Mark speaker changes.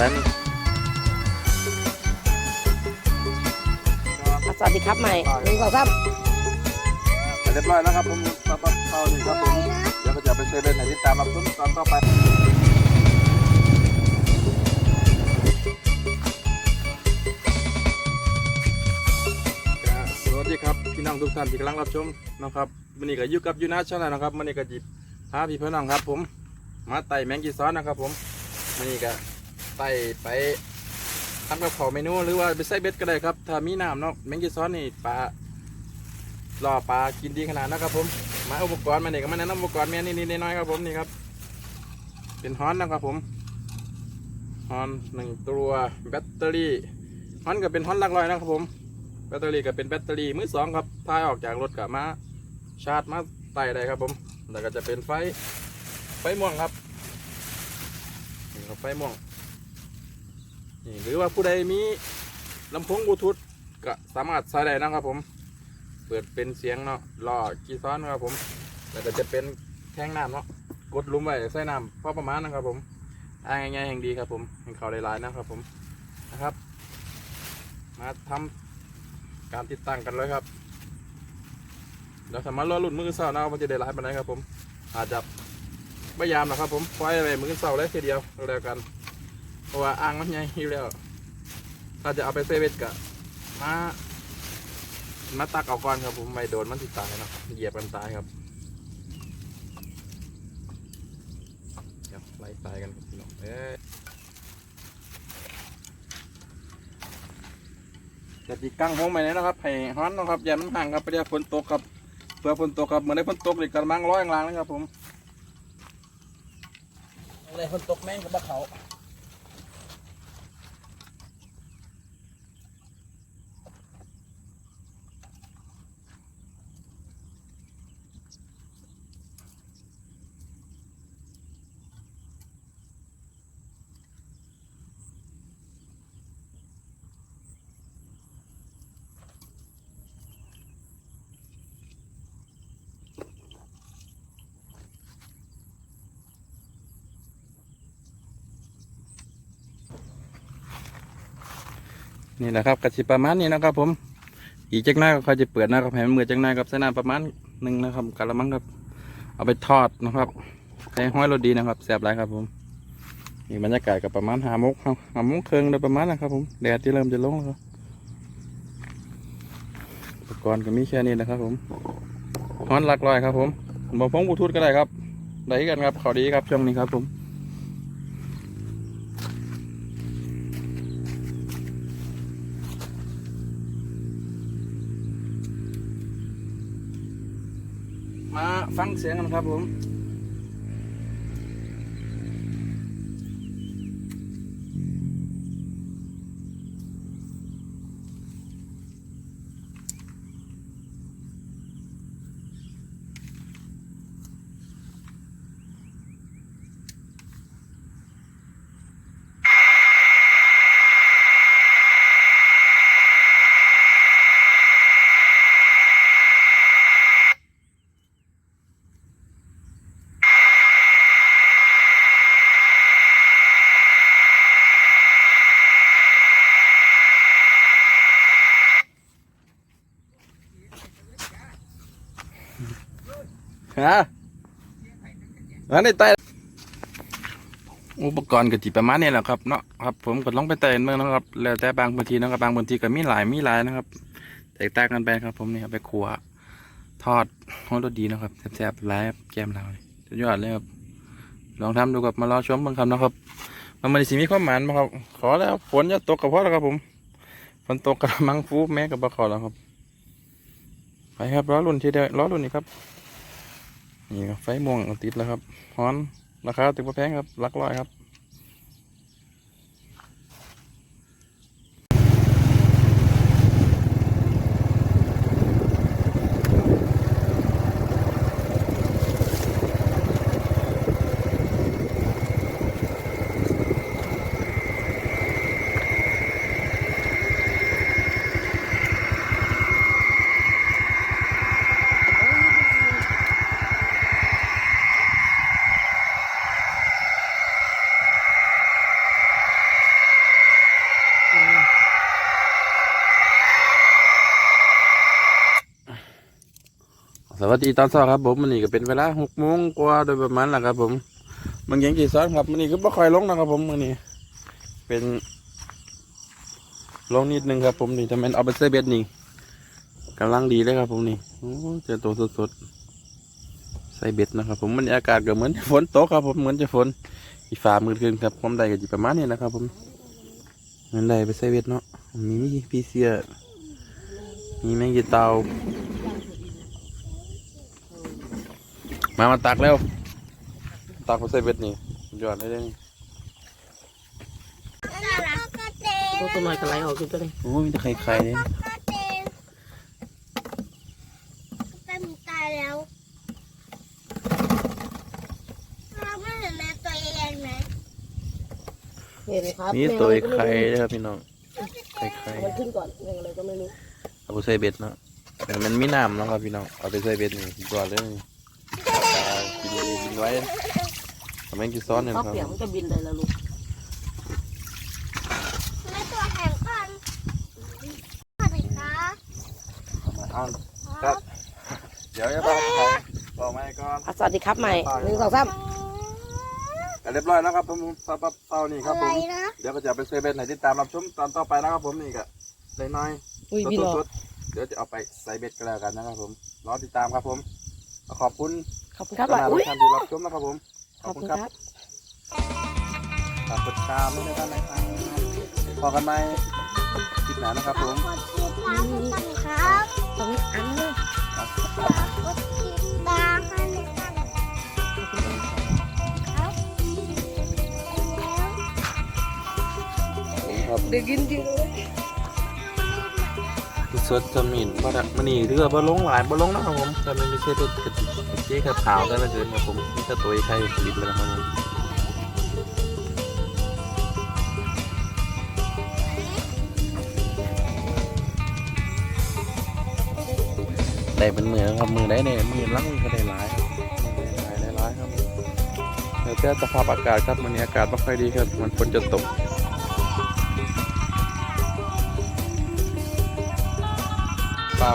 Speaker 1: มัน
Speaker 2: อะสวัสดีครับใหม่หนึ่งสองสาม
Speaker 1: เรียบร้อยแล้วครับผมปั๊บปั๊บเข้านี่ครับผมเดี๋ยวก็จะไปเซเว่นไหนที่ตามรับชมตอนต่อไปสวัสดีครับพี่น้องทุกท่านที่กำลังรับชมนะครับวันนี้ก็อยู่กับยูนาชาแนลนะครับวันนี้ก็จิบพาพี่พี่น้องครับ ผม มาไต่แมงกีซ้อนนะครับ ผมวันนี้ก็ ไต่ไปทำกับข้าวเมนูหรือว่าไปใส่เบ็ดก็ได้ครับ ถ้ามีน้ำเนาะแมงกีซอนนี่ปลารอปลากินดีขนาดนะครับผมมาอุปกรณ์มาเนี่ยก็มาแนะนำอุปกรณ์แม่นี่นี่น้อยครับผมนี่ครับ เป็นฮอนนะครับผมฮอนหนึ่งตัวแบตเตอรี่ฮอนก็เป็นฮอนหลักร้อยนะครับผมแบตเตอรี่ก็เป็นแบตเตอรี่มือสองครับทายออกจากรถกับมาชาร์จมาไต่ได้ครับผมแล้วก็จะเป็นไฟไฟม่วงครับนี่ครับไฟม่วง นี่หรือว่าผู้ใดมีลำโพงบลูทูธก็สามารถใส่ได้นะครับผม เปิดเป็นเสียงเนาะรอกีซ้อนครับผม แล้วก็จะเป็นแท่งน้ำเนาะ กดลุมไว้ใส่น้ำพอประมาณนะครับผมอ่าง่ายๆแห่งดีครับผมแห่งเขาได้หลายนะครับผม นะครับ มาทำการติดตั้งกันเลยครับเดี๋ยวสามารถรอรุ่นมือเศร้านะครับว่จะได้หลายปานไหนครับผม อาจจะพยายามนะครับผมปล่อยอะไรมือเศร้าเลยทีเดียวแล้วกัน เพราะว่าอ่างมันใหญ่อยู่แล้ว ถ้าจะเอาไปเซเว่นกะมามาตักเอาก่อนครับผมไม่โดนมันติดตายเนาะเหยียบกันตายครับเดี๋ยวไล่ตายกันพี่น้องเอ้ยจะตีกั้งห้องไปเลยนะครับให้ฮ้อนนะครับอย่ามันห่างครับไปเดี๋ยวฝนตกครับเพื่อฝนตกครับเหมื่อได้ฝนตกเด็กกระมังร้อยอย่างลางนะครับผมอะไรฝนตกแม่งกับเขา นี่แหละครับกระชิประมาณนี้นะครับ ผม อีกจักหน้าก็ค่อยจะเปิดนะครับให้มันมือจักหน้ากับเส้นน้ำประมาณหนึ่งนะครับกะละมังครับ เอาไปทอดนะครับใช้ห้อยรสดีนะครับแซบไรครับผมนี่บรรยากาศกับประมาณหามกครับหามกเคืองโดยประมาณนะครับ ผมแดดที่เริ่มจะลงแล้วอุปกรณ์ก็มีแค่นี้นะครับ ผมฮ้อนหลักร้อยครับ ผมบอกพงบูทูธก็ได้ครับได้กันครับขอดีครับช่วงนี้ครับผม มาฟังเสียงกันครับผม ฮะอันนี้ไตอุปกรณ์ก็จีประมาณนี้แหละครับเนาะครับ ผมก็ลองไปเตะเมืองนะครับ แล้วแต่บางพื้นที่นะครับบางพื้นที่ก็มีหลายมีหลายนะครับ แตกต่างกันไปครับ ผมนี่ครับไปขัวทอดฮอตดีนะครับแซ่บๆหลายครับแก้มเราสุดยอดเลยครับ ลองทำดูกับมารอชมบางคำนะครับมันมันสิมีความหมายมั้ครับ ขอแล้วฝนจะตกกับพ่อแล้วครับผมฝนตกกระมังฟูแม่กับบ่ขอแล้วครับ ไปครับล้อรุ่นที่เดียวล้อรุ่นนี้ครับ นี่ครับไฟม่วงติดแล้วครับฮอน ราคาติดแพงครับลักร้อยครับ สวัสดีตอนเช้าครับผมมันนี่ก็เป็นเวลาหกโมงกว่าโดยประมาณแหละครับ ผมมันยังกี่ซ้อนครับมันนี่ก็ไม่ค่อยลงนะครับ ผมมันนี่เป็นลงนิดนึงครับ ผมนี่ทำเป็นเอาไปใส่เบ็ดนี่กำลังดีเลยครับ ผมนี่เจอตัวสดๆใส่เบ็ดนะครับ ผมมันอากาศก็เหมือนฝนตกครับ ผมเหมือนจะฝนอีฟ้ามืดขึ้นครับความใดก็จะประมาณนี้นะครับ ผมเงินใดไปใส่เบ็ดเนาะมีมีพีเสียมีแมงกีเตา มามาตักแล้ว ตักมาใส่เบ็ดนี่สุดยอดเลยเด้นี่
Speaker 2: ตัวตัวหน่อยก็ไหลออกอยู่ตัวนี้
Speaker 1: โอ้ยมีแต่ไข่ไข่เนี่ย
Speaker 3: เป็นตายแล้วเราไม่เห็นแม่ตัวใหญ่ๆไหม
Speaker 2: เห็นครับ
Speaker 1: มีตัวไอ้ไข่นะครับพี่น้องไข่ไข่
Speaker 2: มันขึ้นก่อนเรื่องอะไรก็ไม่รู้
Speaker 1: เอาไปใส่เบ็ดเนาะแต่มันมีน้ำเนาะครับพี่น้องเอาไปใส่เบ็ดนี่สุดยอดเลยนี่เอา กินเลยกินไว้ทำแมงกีซ้อนเนี่ย
Speaker 2: ข้าว
Speaker 1: นะครับ
Speaker 2: เปียกมันจะบินเลยแล้วลูก
Speaker 3: แม่ตัวแข็งก่อนสวัสดีครับ
Speaker 1: เอาครับ เดี๋ยวจะบอกใครบอกไม่ก่อน
Speaker 2: อะสวัสดีครับใหม่หนึ่งสองสาม
Speaker 1: กันเรียบร้อยแล้วครับผมสำหรับเตานี่ครับ
Speaker 3: อะ
Speaker 1: ผ
Speaker 3: ไร
Speaker 1: ม
Speaker 3: นะ
Speaker 1: เดี๋ยวก็จะไปเซเว่นไหนติดตามรับชมตอนต่อไปนะครับผมนี่ก็ได้น้อย
Speaker 2: อุ้ยพี่รอ
Speaker 1: สดๆเดี๋ยวจะเอาไปใส่เบ็ดกันแล้วกันนะครับผม รอติดตามครับผม ขอบคุณ
Speaker 2: ขอบคุณครับ
Speaker 1: สำหรับ
Speaker 2: อุ้ย
Speaker 1: ท่านที่รับชมนะครับผม
Speaker 2: ขอบคุณครับ
Speaker 1: ฝากกดติดตามด้วยนะครับนะครับพอกันไหมคลิปหน้านะครับผม
Speaker 3: กดติดตามให้กันครับ
Speaker 2: ตรงนี้อันนึง
Speaker 3: กดติดตามให้กันครับ
Speaker 1: ครับ
Speaker 2: เด็กกินจริงเลย
Speaker 1: สดจมินบ่ดักมันนี่เรือบ่ลงหลายบ่ลงนะครับผมแต่มันไม่ใช่ตัวกระเจี๊ยบขาวได้ละเกินครับผมนี่ถ้าตัวไอ้ไข่บิดไปแล้วครับผมได้เป็นมือครับมือได้เนี่ยมือลังก็ได้หลายครับได้หลายได้หลายครับเดี๋ยวเจอสภาพอากาศครับวันนี้อากาศไม่ค่อยดีครับ มันฝนจะตกเปล่า